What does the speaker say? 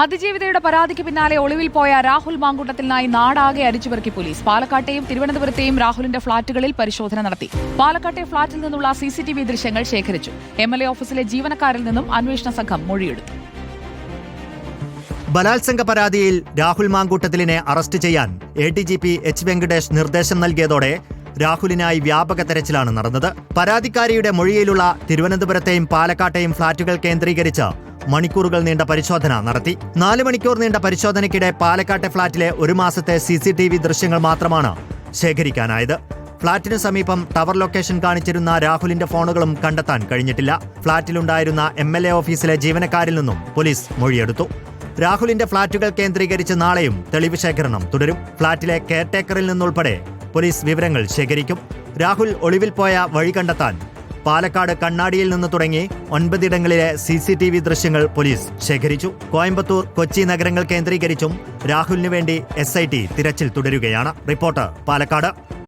അതിജീവിതയുടെ പരാതിക്ക് പിന്നാലെ ഒളിവിൽ പോയ രാഹുൽ മാങ്കൂട്ടത്തിനായി നാടാകെ അരിച്ചുപെറുക്കി പോലീസ്. പാലക്കാട്ടെയും തിരുവനന്തപുരത്തെയും രാഹുലിന്റെ ഫ്ളാറ്റുകളിൽ പരിശോധന നടത്തി. പാലക്കാട്ടെ ഫ്ളാറ്റിൽ നിന്നുള്ള സി സി ടി വി ദൃശ്യങ്ങൾ ശേഖരിച്ചു. എം എൽ എ ഓഫീസിലെ ജീവനക്കാരിൽ നിന്നും അന്വേഷണ സംഘം മൊഴിയെടുത്തു. ബലാത്സംഗ പരാതിയിൽ രാഹുൽ മാങ്കൂട്ടത്തിലിനെ അറസ്റ്റ് ചെയ്യാൻ A D G P H Venkatesh നിർദ്ദേശം നൽകിയതോടെ രാഹുലിനായി വ്യാപക തെരച്ചിലാണ് നടന്നത്. പരാതിക്കാരിയുടെ മൊഴിയിലുള്ള തിരുവനന്തപുരത്തെയും പാലക്കാട്ടെയും ഫ്ളാറ്റുകൾ കേന്ദ്രീകരിച്ച് മണിക്കൂറുകൾ നീണ്ട പരിശോധന നടത്തി. നാല് മണിക്കൂർ നീണ്ട പരിശോധനയ്ക്കിടെ പാലക്കാട്ടെ ഫ്ളാറ്റിലെ ഒരു മാസത്തെ സി സി ടി വി ദൃശ്യങ്ങൾ മാത്രമാണ് ശേഖരിക്കാനായത്. ഫ്ളാറ്റിന് സമീപം ടവർ ലൊക്കേഷൻ കാണിച്ചിരുന്ന രാഹുലിന്റെ ഫോണുകളും കണ്ടെത്താൻ കഴിഞ്ഞിട്ടില്ല. ഫ്ളാറ്റിലുണ്ടായിരുന്ന എം എൽ എ ഓഫീസിലെ ജീവനക്കാരിൽ നിന്നും പോലീസ് മൊഴിയെടുത്തു. രാഹുലിന്റെ ഫ്ളാറ്റുകൾ കേന്ദ്രീകരിച്ച് നാളെയും തെളിവ് ശേഖരണം തുടരും. ഫ്ളാറ്റിലെ കെയർടേക്കറിൽ നിന്നുൾപ്പെടെ പോലീസ് വിവരങ്ങൾ ശേഖരിക്കും. രാഹുൽ ഒളിവിൽ പോയ വഴി കണ്ടെത്താൻ പാലക്കാട് കണ്ണാടിയിൽ നിന്ന് തുടങ്ങി ഒൻപതിടങ്ങളിലെ സി സി ടി വി ദൃശ്യങ്ങൾ പോലീസ് ശേഖരിച്ചു. കോയമ്പത്തൂർ കൊച്ചി നഗരങ്ങൾ കേന്ദ്രീകരിച്ചും രാഹുലിനു വേണ്ടി എസ് തിരച്ചിൽ തുടരുകയാണ്. റിപ്പോർട്ടർ പാലക്കാട്.